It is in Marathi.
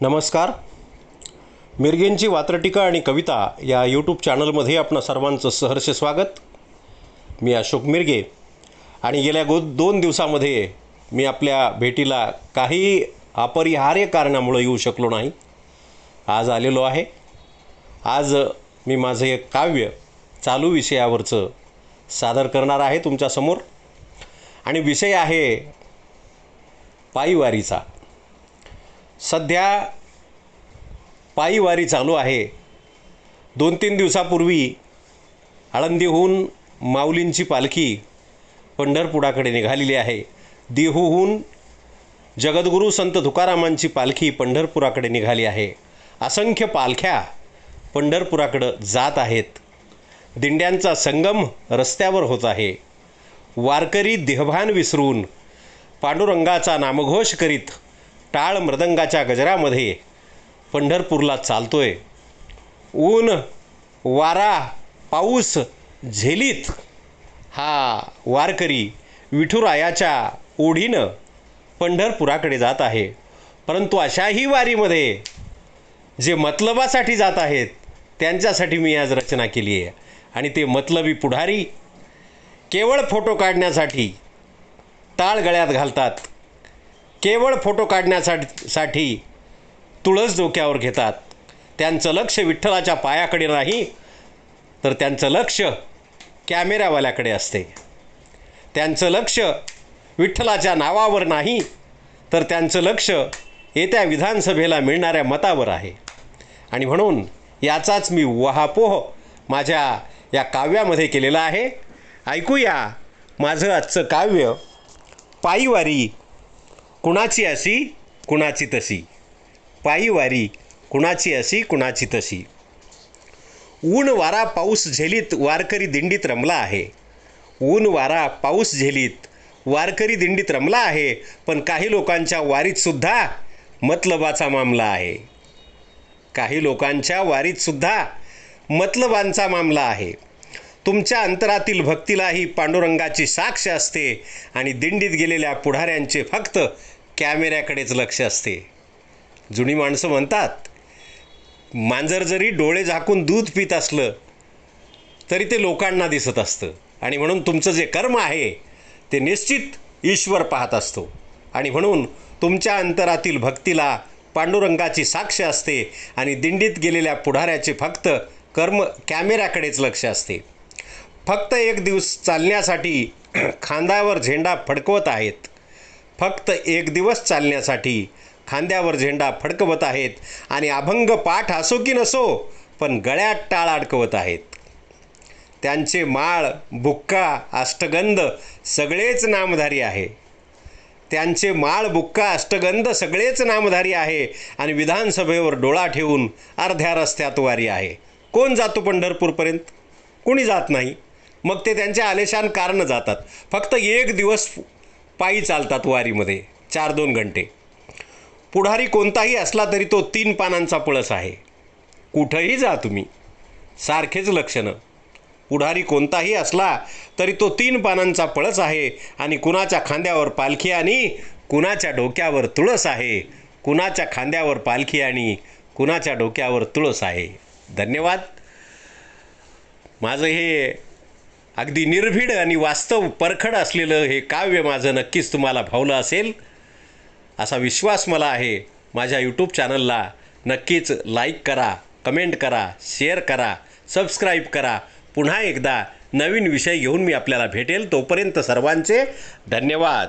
नमस्कार. मिरगेंची वात्रटिका आणि कविता या यूट्यूब चॅनलमध्ये आपणा सर्वांचं सहर्ष स्वागत. मी अशोक मिरगे आणि गेल्या गो दोन दिवसामध्ये मी आपल्या भेटीला काही अपरिहार्य कारणामुळं येऊ शकलो नाही. आज आलेलो आहे. आज मी माझं एक काव्य चालू विषयावरचं सादर करणार आहे तुमच्यासमोर. आणि विषय आहे पायीवारीचा. सध्या पायीवारी चालू आहे. दोन तीन दिवसापूर्वी आळंदीहून माऊलींची पालखी पंढरपुराकडे निघालेली आहे. देहूहून जगद्गुरू संत तुकारामांची पालखी पंढरपुराकडे निघाली आहे. असंख्य पालख्या पंढरपुराकडं जात आहेत. दिंड्यांचा संगम रस्त्यावर होत आहे. वारकरी देहभान विसरून पांडुरंगाचा नामघोष करीत टाळ मृदंगाच्या गजरामध्ये पंढरपूरला चालतोय. ऊन वारा पाऊस झेलीत हा वारकरी विठुरायाच्या ओढीनं पंढरपुराकडे जात आहे. परंतु अशाही वारीमध्ये जे मतलबासाठी जात आहेत त्यांच्यासाठी मी आज रचना केली आहे. आणि ते मतलबी पुढारी केवळ फोटो काढण्यासाठी ताळ गळ्यात घालतात. केवळ फोटो काढण्यासाठी साठी तुळस डोक्यावर घेतात. त्यांचं लक्ष विठ्ठलाच्या पायाकडे नाही तर त्यांचं लक्ष कॅमेऱ्यावाल्याकडे असते. त्यांचं लक्ष विठ्ठलाच्या नावावर नाही तर त्यांचं लक्ष येत्या विधानसभेला मिळणाऱ्या मतावर आहे. आणि म्हणून याचाच मी वहापोह माझ्या या काव्यामध्ये केलेला आहे. ऐकूया माझं आजचं काव्य पायीवारी कुणाची अशी कुणाची तशी. पायीवारी कुणाची अशी कुणाची तशी. ऊन वारा पाऊस झेलीत वारकरी दिंडीत रमला आहे. ऊन वारा पाऊस झेलीत वारकरी दिंडीत रमला आहे पण काही लोकांच्या वारीतसुद्धा मतलबाचा मामला आहे. काही लोकांच्या वारीतसुद्धा मतलबांचा मामला आहे. तुमच्या अंतरातील भक्तीलाही पांडुरंगाची साक्ष असते आणि दिंडीत गेलेल्या पुढाऱ्यांचे फक्त कॅमेऱ्याकडेच लक्ष असते. जुनी माणसं म्हणतात मांजर जरी डोळे झाकून दूध पित असलं तरी ते लोकांना दिसत असतं. आणि म्हणून तुमचं जे कर्म आहे ते निश्चित ईश्वर पाहत असतो. आणि म्हणून तुमच्या अंतरातील भक्तीला पांडुरंगाची साक्ष असते आणि दिंडीत गेलेल्या पुढाऱ्याचे फक्त कर्म कॅमेऱ्याकडेच लक्ष असते. फक्त एक दिवस चालण्यासाठी खांद्यावर झेंडा फडकवत आहेत. फक्त एक दिवस चालण्यासाठी. खांद्यावर झेंडा फडकवत आहेत आणि अभंग पाठ असो की नसो पण गळ्यात टाळ अडकवत आहेत. त्यांचे माळ बुक्का अष्टगंध सगळेच नामधारी आहे. त्यांचे माळ बुक्का अष्टगंध सगळेच नामधारी आहे आणि विधानसभेवर डोळा ठेवून अर्ध्या रस्त्यात वारी आहे. कोण जातो पंढरपूरपर्यंत? कोणी जात नाही. मग ते त्यांच्या आलेशान कारणं जातात. फक्त एक दिवस पायी चालतात वारीमध्ये चार दोन घंटे. पुढारी कोणताही असला तरी तो तीन पानांचा पळस आहे. कुठंही जा तुम्ही. सारखेच लक्षणं. पुढारी कोणताही असला तरी तो तीन पानांचा पळस आहे आणि कुणाच्या खांद्यावर पालखी आणि कुणाच्या डोक्यावर तुळस आहे. कुणाच्या खांद्यावर पालखी आणि कुणाच्या डोक्यावर तुळस आहे. धन्यवाद. माझं हे अगदी निर्भीड आणि वास्तव परखड असलेलं हे काव्य माझं नक्कीच तुम्हाला भावलं असेल. असा विश्वास मला आहे. माझ्या यूट्यूब चॅनलला नक्कीच लाईक करा कमेंट करा शेअर करा सबस्क्राईब करा. पुन्हा एकदा नवीन विषय घेऊन मी आपल्याला भेटेल. तोपर्यंत सर्वांचे धन्यवाद.